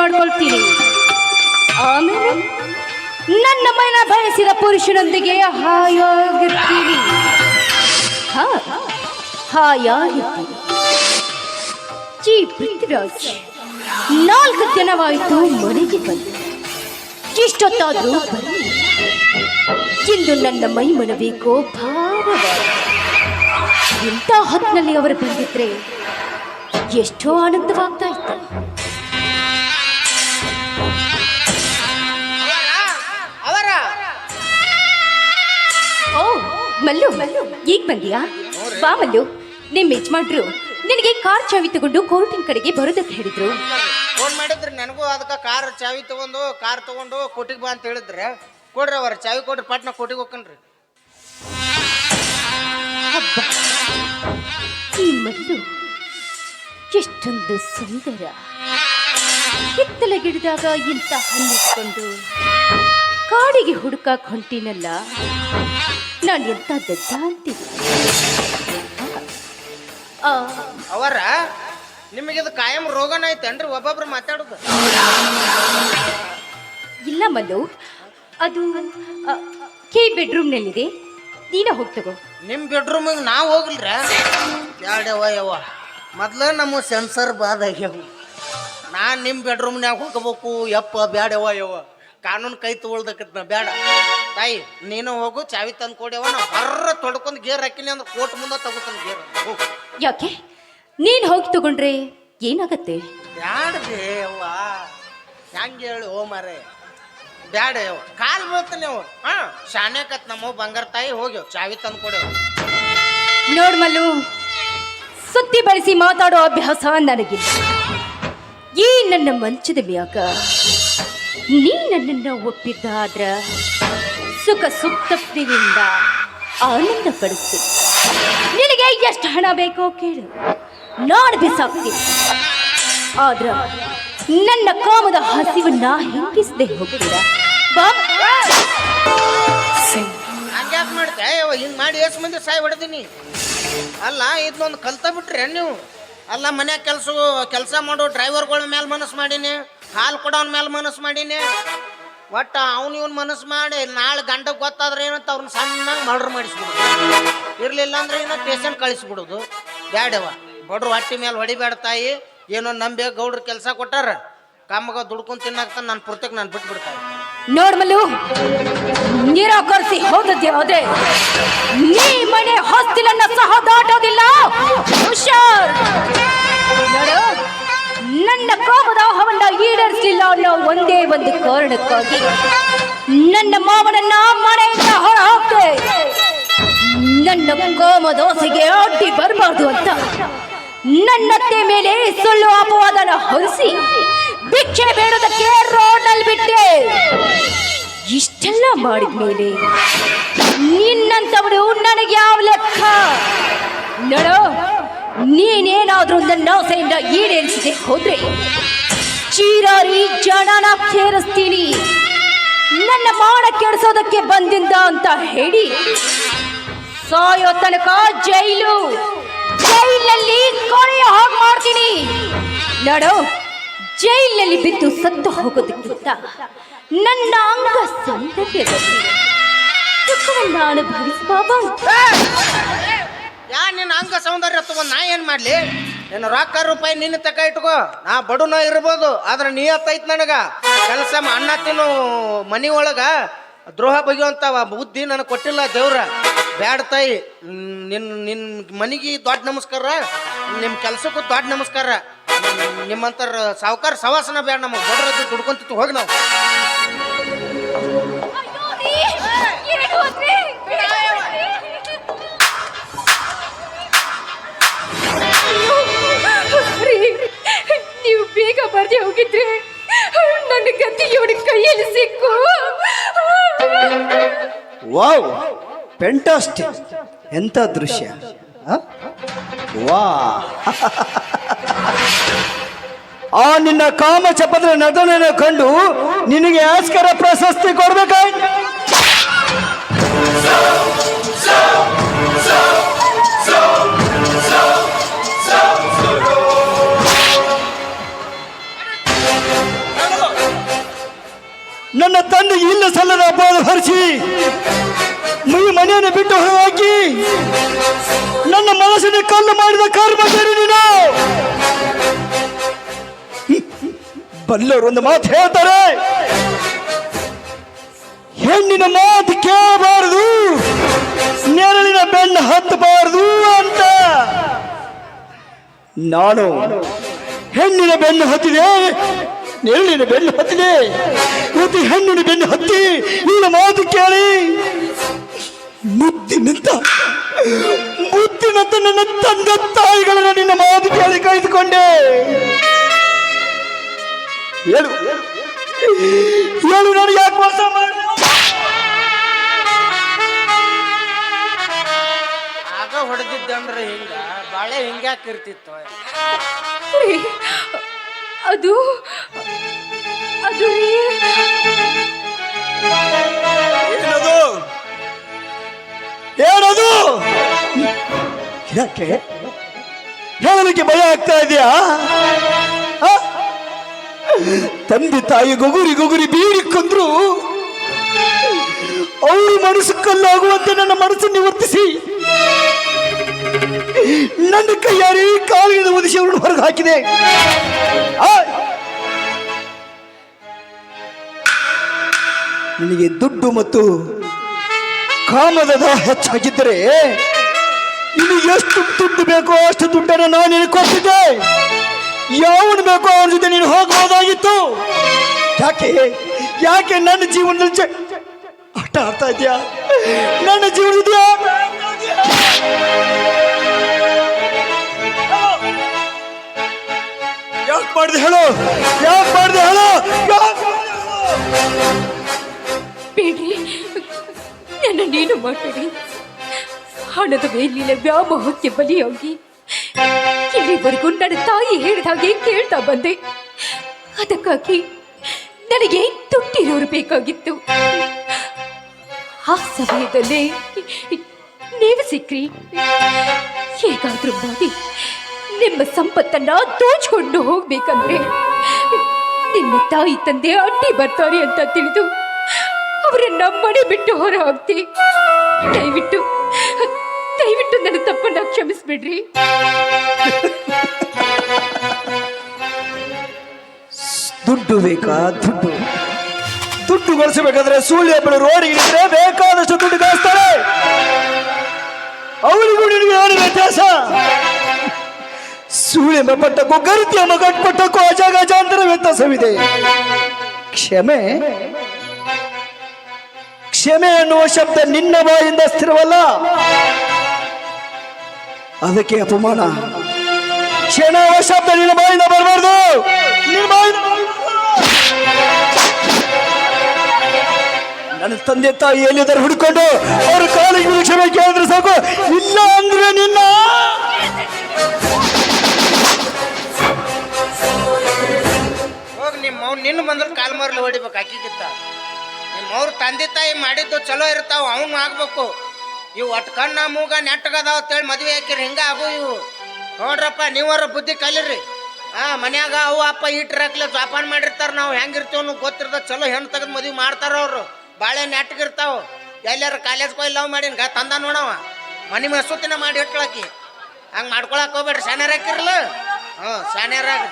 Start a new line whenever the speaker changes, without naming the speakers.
ಮಾಡ್ಕೊಳ್ತೀನಿ ಆಮೇಲೆ ನನ್ನ ಮೈನ ಬಯಸಿದ ಪುರುಷನೊಂದಿಗೆ ಹಾಯಾಗಿರ್ತೀನಿ. ಹಾ ಪೃಥ್ವಿರಾಜ್, ನಾಲ್ಕು ದಿನವಾಯಿತು ಮನೆಗೆ ಬಂದು. ಇಷ್ಟೊತ್ತಾದ್ರೂ ಇಂದು ನನ್ನ ಮೈ ಮನಬೇಕೋ ಭಾವ ಇಂಥ ಹೊತ್ತಿನಲ್ಲಿ ಅವರು ಬಂದಿದ್ರೆ ಎಷ್ಟೋ ಆನಂದವಾಗ್ತಾ ಮಲ್ಲು ಈಗ ಬಂದಿಯಾ? ಬಾ ಮಲ್ಲು ನಿಮ್ಮ ಯಜಮಾನ್ರು ನಿನಗೆ ಕಾರ್ ಚಾವಿ ತಗೊಂಡು ಕೋರ್ಟಿನ ಕಡೆಗೆ ಬರೋದಕ್ಕೆ ಹೇಳಿದ್ರು.
ಫೋನ್ ಮಾಡಿದ್ರೆ ನನಗೂ ಅದಕ್ಕೆ ಕಾರ್ ಚಾವಿ ತಗೊಂಡು ಕಾರ್ ತಗೊಂಡು ಕೋಟಿಗೆ ಬಾ ಅಂತ ಹೇಳಿದ್ರೆ ಕೊಡ್ರಿ ಅವ್ರ ಚಾವಿ ಕೊಡ್ರಿ ಪಟ್ನ ಕೋಟಿಗೆ ಹೋಗ್ಕನ್ರಿ
ಹಬ್ಬ ಈ ಮಲ್ಲು ಎಷ್ಟೊಂದು ಸುಂದರ. ಹಿತ್ತಲ ಗಿಡದಾಗ ಇಂಥ ಹಣ್ಣಿಟ್ಕೊಂಡು ಕಾಡಿಗೆ ಹುಡುಕಾಕ್ ಹೊಂಟಿನಲ್ಲ. ನಾನು ಎಂತ ದಡ್ಡ ಅಂತೀನಿ ಆ,
ಅವರ ನಿಮಗೆ ಇದು ಕಾಯಂ ರೋಗನ ಐತೇನ್ರಿ? ಒಬ್ಬೊಬ್ರು ಮಾತಾಡೋದು.
ಇಲ್ಲ ಮಲ್ಲು ಅದು ಆ, ಕೆ ಬೆಡ್ರೂಮ್ನಲ್ಲಿದೆ? ನೀನೇ ಹೋಗಿ ತಗೋ.
ನಿಮ್ಮ ಬೆಡ್ರೂಮಿಗೆ ನಾವು ಹೋಗ್ಲ್ರ? ಬ್ಯಾಡವ ಯವ್ವ? ಮೊದ್ಲ ನಮ್ಮ ಸೆನ್ಸರ್ ಬಾದ್ ಆಗ್ಯಾವ. ನಾನು ನಿಮ್ಮ ಬೆಡ್ರೂಮ್ನ್ಯಾಗ ಹೋಗ್ಬೇಕು ಯಪ್ಪ ಬ್ಯಾಡವ ಯವ್ವ. ಕಾನೂನು ಕೈ ತಗೊಳ್ದಕ್ಕತ್ ನಾ ಬೇಡ. ತಾಯಿ ನೀನು ಹೋಗು ಚಾವಿ ತಂದು ಕೊಡಿ ನಾ ಹರ್ರ ತೊಡ್ಕೊಂಡು ಗೇರ್ ಹಾಕಿನಿ ಅಂದ್ರೆ ಕೋಟ್ ಮುಂದೆ ತಗೋತಾನೆ ಗೇರ್.
ಯಾಕೆ? ನೀನು ಹೋಗಿ ತಗೊಂಡ್ರೆ ಏನಾಗತ್ತೆ?
ಬ್ಯಾಡ್ರಿ ಅವ್ವ. ಹೆಂಗೆ ಹೇಳಿ ಓ ಮಾರೇ. ಬ್ಯಾಡ ಅವ್ವ. ಕಾಲ್ ಬೀಳ್ತಾನೆ ಅವ ಹಾ ಶಾನ್ಯಾಕತ್ ನಮ್ಮ ಬಂಗಾರ ತಾಯಿ ಹೋಗ್ಯವ ಚಾವಿ ತಂದು ಕೊಡ್ಯವ
ನೋಡ್ ಮಲ್ಲು ಸುತ್ತಿ ಬಳಸಿ ಮಾತಾಡೋ ಅಭ್ಯಾಸ ನನಗಿಲ್ಲ. ಈ ನನ್ನ ಮಂಚದ ಮ್ಯಾಗ ನೀ ನನ್ನ ಒಪ್ಪಿದ್ದಾದ್ರ ಸುಖ ಸುಪ್ತಿಯಿಂದ ಆನಂದ ಪಡಿಸು ನಿನಗೆ ಎಷ್ಟು ಹಣ ಬೇಕೋ ಕೇಳು. ನಾನು ಬಿಸಾಕ್ತೀನಿ. ಆದ್ರ ನನ್ನ ಕಾಮದ ಹಸಿವನ್ನ ಹಿಂಗಿಸದೆ ಹೋಗ್ತೀರ?
ಹಂಗ್ಯಾಕ್ ಮಾಡ್ತೆ? ಮಾಡಿ ಎಷ್ಟು ಮಂದಿ ಸಾಯ್ ಹೊಡೆದೀನಿ? ಅಲ್ಲ ಇದನ್ನೊಂದು ಕಲ್ತ ಬಿಟ್ರೆ ನೀವು? ಅಲ್ಲ, ಮನ್ಯಾಗ ಕೆಲಸ ಕೆಲಸ ಮಾಡೋ ಡ್ರೈವರ್ಗಳ ಮೇಲೆ ಮನಸ್ಸು ಮಾಡೀನಿ. ಹಾಲು ಕೊಡೋನ್ ಮೇಲೆ ಮನಸ್ಸು ಮಾಡೀನಿ. ಒಟ್ಟ ಅವ್ನು ಇವ್ನು ಮನಸ್ಸು ಮಾಡಿ ನಾಳೆ ಗಂಡ ಗೊತ್ತಾದ್ರೆ ಏನಂತ ಅವ್ರನ್ನ ಸಣ್ಣಗೆ ಮರ್ಡರ್ ಮಾಡಿಸ್ಬಿಡೋದು. ಇರಲಿಲ್ಲ ಅಂದ್ರೆ ಏನೋ ಪೇಷಂಟ್ ಕಳಿಸ್ಬಿಡೋದು. ಬ್ಯಾಡವ. ಬಡ್ರು ಹೊಟ್ಟಿ ಮೇಲೆ ಹೊಡಿಬೇಡ ತಾಯಿ. ಏನೋ ನಂಬಿ ಗೌಡ್ರ ಕೆಲಸ ಕೊಟ್ಟಾರ. ಕಮ್ಮಗ ದುಡ್ಕೊಂಡು ತಿನ್ನಾಕ್ತ ನಾನು ಪುರ್ತಕ್ಕೆ ನಾನು ಬಿಟ್ಬಿಡ್ತಾರೆ
ನೋಡ್ಮಲ್ಲು ಕರ್ಸಿ. ಹೋದದ್ದೇ ಹೋದ್ರೆ ನೀ ಮನೆ ಹೊಸ್ತಿಲನ್ನ ಸಹ ದಾಟೋದಿಲ್ಲ. ಹುಷಾರ್. ನೋಡು ನನ್ನ ಕೋಪದ ಹವನ್ನ ಈಡೇರಿಸಲಿಲ್ಲ ಅನ್ನೋ ಒಂದೇ ಒಂದು ಕಾರಣಕ್ಕಾಗಿ ನನ್ನ ಮಾವನನ್ನ ಮನೆಯಿಂದ ಹೊರ ಹಾಕ್ತೆ ನನ್ನ ಕೋಮ ದೋಸೆಗೆ ಅಡ್ಡಿ ಬರಬಾರ್ದು ಅಂತ ನನ್ನತ್ತೆ ಮೇಲೆ ಸುಳ್ಳು ಅಪವಾದನ ಹೊರಿಸಿ ಭಿಕ್ಷೆ ಬೇಡೋದಕ್ಕೆ ರೋಡಲ್ಲಿ ಬಿಟ್ಟೆ. ಇಷ್ಟೆಲ್ಲ ಮಾಡಿದ್ಮೇಲೆ ನಿನ್ನಂತವಳು ನನಗೆ ಯಾವ ಲೆಕ್ಕ? ನೋಡು ನೀನೇನಾದ್ರೂ ನನ್ನ ಆಸೆಯಿಂದ ಈಡೇರಿಸದೆ ಹೋದ್ರೆ ಚೀರಾರಿ ಜನನ ಸೇರಿಸ್ತೀನಿ ನನ್ನ ಮಾಡ ಕೆಡಿಸೋದಕ್ಕೆ ಬಂದಿಂದ ಅಂತ ಹೇಳಿ ಸಾಯೋ ತನಕ ಜೈಲು. ಜೈಲಲ್ಲಿ ಕೊನೆಯ ಹಾಗೆ ಮಾಡ್ತೀನಿ. ನಡೋ, ಜೈಲಿನಲ್ಲಿ ಬಿದ್ದು ಸತ್ತು ಹೋಗೋದಕ್ಕಿಂತ ನನ್ನ ಅಂಗ ಸೌಂದರ್ಯದಲ್ಲಿ ಸುಖವನ್ನ ಅನುಭವಿಸುವ
ಯಾ, ನಿನ್ನ ಅಂಗ ಸೌಂದರ್ಯ ತಗೊಂಡು ನಾ ಏನು ಮಾಡಲಿ? ನಿನ್ನ ರೊಕ್ಕ ರೂಪಾಯಿ ನಿನ್ನ ತಕ ಇಟ್ಕೋ. ನಾ ಬಡುನ ಇರ್ಬೋದು, ಆದ್ರೆ ನಿಯತ್ತೈತ್ ನನಗ. ಕೆಲಸ ಅಣ್ಣ ತಿನ್ನು ಮನಿ ಒಳಗ ದ್ರೋಹ ಬಗೆಯುವಂತ ಬುದ್ಧಿ ನನಗೆ ಕೊಟ್ಟಿಲ್ಲ ದೇವ್ರ. ಬ್ಯಾಡ ತಾಯಿ ನಿನ್ನ ನಿನ್ ನಿನ್ ಮನಿಗೆ ದೊಡ್ಡ ನಮಸ್ಕಾರ ನಿಮ್ಮ ಕೆಲಸಕ್ಕೂ ದೊಡ್ಡ ನಮಸ್ಕಾರ. ನಿಮ್ಮಂತರ ಸಾವುಕಾರ ಸವಾಸನ ಬೇಡ ನಮಗೆ. ದೊಡ್ಡ ದುಡ್ಕೊಂತಿತ್ತು, ಹೋಗಿ ನಾವು.
ಬರ್ದೆ ಹೋಗಿದ್ರೆ ನನ್ನ ಗತಿ ಇವಳ ಕೈಯಲ್ಲಿ ಸಿಕ್ಕು.
ವಾವ್ ಫೆಂಟಾಸ್ಟಿಕ್ ಎಂಥ ದೃಶ್ಯ? ವಾ ಆ ನಿನ್ನ ಕಾಮ ಚಪದ್ರ ನಟನೆಯನ್ನು ಕಂಡು ನಿನಗೆ ಆಸ್ಕರ ಪ್ರಶಸ್ತಿ ಕೊಡ್ಬೇಕಾಯ್ತು. ಹರಿಸಿ, ಮೈ ಮನೆಯನ್ನು ಬಿಟ್ಟು ಹಾಕಿ ನನ್ನ ಮನಸ್ಸಿನ ಕಲ್ಲು ಮಾಡಿದ ಕರ್ಮಚಾರಿ ನೀನು. ಬಲ್ಲವರು ಒಂದು ಮಾತು ಹೇಳ್ತಾರೆ, ಹೆಣ್ಣಿನ ಮಾತು ಕೇಳಬಾರದು, ನೆರಳಿನ ಬೆನ್ನು ಹತ್ತಬಾರದು ಅಂತ. ನಾನು ಹೆಣ್ಣಿನ ಬೆನ್ನು ಹತ್ತಿದೆ ನೆರಳಿನ ಬೆನ್ನು ಹತ್ತಿದೆ ಪ್ರತಿ ಹೆಣ್ಣಿನ ಬೆನ್ನು ಹತ್ತಿ. ನಿನ್ನ ಮಾತು ಕೇಳಿ. ಮುದ್ದಿನಂತ ಮುದ್ದಿನಂತ ನನ್ನ ತಂದೆ ತಾಯಿಗಳನ್ನ ನಿನ್ನ ಮಾತು ಕೇಳಿ ಕಾಯ್ದುಕೊಂಡೆ. ಹೇಳು. ಹೇಳು ನಾನು ಯಾಕೆ ಮೋಸ ಮಾಡಿ
ಆಗ ಹೊಡೆದಿದ್ದೆ ಅಂದ್ರೆ ಹಿಂಗ. ಬಾಳೆ ಹಿಂಗ್ಯಾಕೆ ಇರ್ತಿತ್ತು.
ರೀ, ಅದು ಅದು
ಏನದು? ಯಾಕೆ? ಹೇಳಲಿಕ್ಕೆ ಭಯ ಆಗ್ತಾ ಇದೆಯಾ? ತಂದೆ ತಾಯಿ ಗೊಗುರಿ ಗೊಗುರಿ ಬೀಡಿಕೊಂಡ್ರು ಅವರು ಮನಸ್ಸು ಕಲ್ಲಾಗುವಂತೆ ನನ್ನ ಮನಸ್ಸನ್ನು ನಿವರ್ತಿಸಿ. ನನ್ನ ಕೈಯಾರಿ ಕಾಲಿನ ಹೊರಗೆ ಹಾಕಿದೆ! ನಿನಗೆ ದುಡ್ಡು ಮತ್ತು ಕಾಮದ ಹೆಚ್ಚಾಗಿದ್ದರೆ ನಿನಗೆ ಎಷ್ಟು ದುಡ್ಡು ಬೇಕೋ ಅಷ್ಟು ದುಡ್ಡನ್ನು ನಾನು ನಿನಗೆ ಕೊಟ್ಟಿದ್ದೆ. ಯಾವನು ಬೇಕೋ ಅವನ ಜೊತೆ ನೀನು ಹೋಗಬಹುದಾಗಿತ್ತು ಯಾಕೆ? ಯಾಕೆ ನನ್ನ ಜೀವನದಲ್ಲಿ ಆಟ ಆಡ್ತಾ ಇದೆಯಾ? ನನ್ನ ಜೀವನದ ಮಾಡಿದೆ ಹೇಳು. ಯಾಕೆ ಮಾಡಿದೆ ಹೇಳು?
ಬೇಡ್ರಿ ನನ್ನ ನೀನು ಮಾಡಬೇಡಿ. ಹಣದ ಮೇಲಿನ ವ್ಯಾಮೋಹಕ್ಕೆ ಬಲಿಯಾಗಿ ಇಲ್ಲಿವರೆಗೂ ನನ್ನ ತಾಯಿ ಹೇಳಿದ ಹಾಗೆ ಕೇಳ್ತಾ ಬಂದೆ. ಅದಕ್ಕಾಗಿ ನನಗೆ ತುಟ್ಟಿರೋರು ಬೇಕಾಗಿತ್ತು. ಆ ಸಮಯದಲ್ಲಿ ನೀವು ಸಿಕ್ರಿ. ಹೇಗಾದ್ರೂ ಮಾಡಿ. ನಿಮ್ಮ ಸಂಪತ್ತನ್ನ ದೋಚ್ಕೊಂಡು ಹೋಗ್ಬೇಕಂದ್ರೆ ನಿಮ್ಮ ತಾಯಿ ತಂದೆ ಅಡ್ಡಿ ಬರ್ತಾರೆ ಅಂತ ತಿಳಿದು ಅವರನ್ನ ಮನೆ ಬಿಟ್ಟು ಹೊರ ಹಾಕ್ತಿ ದಯವಿಟ್ಟು ದಯವಿಟ್ಟು ನನ್ನ ತಪ್ಪನ್ನ ಕ್ಷಮಿಸ್ಬಿಡ್ರಿ.
ದುಡ್ಡು ಬೇಕಾ? ದುಡ್ಡು. ದುಡ್ಡು ಗಳಿಸಬೇಕಾದ್ರೆ ಸೂಳ್ಯ ರೋಡ್ ರೋಡಿಗೆ ಬೇಕಾದಷ್ಟು ದುಡ್ಡು ಗಳಿಸ್ತಾರೆ ಅವಳಿಗೂ ನಿನಗೆ ಏನು ವ್ಯತ್ಯಾಸ? ಸೂಳೆ ಪಟ್ಟಕ್ಕೂ ಗರಿತಿಯ ಮಗಟ್ಪಟ್ಟಕ್ಕೂ ಅಜಗಜಾಂತರ ವ್ಯತ್ಯಾಸವಿದೆ. ಕ್ಷಮೆ ಕ್ಷಮೆ ಎನ್ನುವ ಶಬ್ದ ನಿನ್ನ ಬಾಯಿಂದ ಸ್ಥಿರವಲ್ಲ. ಅದಕ್ಕೆ ಅಪಮಾನ. ಕ್ಷಣ ಶಬ್ದ ನಿನ್ನ ಬಾಯಿಂದ ಬರಬಾರ್ದು. ನಿನ್ನ ತಂದೆ ತಾಯಿ ಎಲ್ಲಿದ್ದಾರೆ ಹುಡ್ಕೊಂಡು, ಅವ್ರ ಕಾಲಿಗೆ ಕ್ಷಮೆ ಕೇಳಿದ್ರೆ ಸಾಕು. ಇಲ್ಲ ಅಂದ್ರೆ ನಿನ್ನ
ನಿನ್ನ ಬಂದ್ರೆ ಕಾಲ್ ಮಾರ್ಲಿ ಹೊಡಿಬೇಕು ಅಕ್ಕಿಗಿತ್ತ ನಿಮ್ಮ ಅವ್ರ ತಂದೆ ತಾಯಿ ಮಾಡಿದ್ದು ಚಲೋ ಇರ್ತಾವ, ಅವನು ಆಗ್ಬೇಕು. ಇವು ಒಟ್ಟು ಕಣ್ಣ ಮೂಗ ನೆಟ್ಟಗದಾವ ಅಂತೇಳಿ ಮದುವೆ ಹಾಕಿರಿ, ಹಿಂಗ ಆಗು ಇವು. ನೋಡ್ರಪ್ಪ, ನೀವರ ಬುದ್ಧಿ ಕಲೀರಿ. ಹಾ ಮನ್ಯಾಗ ಅವು ಅಪ್ಪ ಈಟ್ರಾಕ್ಲೆ ಜೋಪಾನ ಮಾಡಿರ್ತಾರ, ನಾವು ಹೆಂಗಿರ್ತೀವನು ಅನ್ನೋ ಗೊತ್ತಿರ್ದ ಚಲೋ ಹೆಣ್ಣು ತೆಗೆದು ಮದುವೆ ಮಾಡ್ತಾರ ಅವರು. ಬಾಳೆ ನೆಟ್ಟಗಿರ್ತಾವ ಎಲ್ಲಾರ ಕಾಲೇಜ್ ಹೋಗಿ ಲವ್ ಮಾಡಿ ಗ ತಂದ ನೋಡವ. ಮನೆ ಮಸೂತಿನ ಮಾಡಿ ಇಟ್ಕೊಳಕಿ. ಹಂಗೆ ಮಾಡ್ಕೊಳಕ್ ಹೋಗ್ಬೇಡ್ರಿ, ಶಾನ್ಯಾರ ಹಾಕಿರಲ್ಲ ಹ್ಞೂ ಶಾನ್ಯಾರಾಗ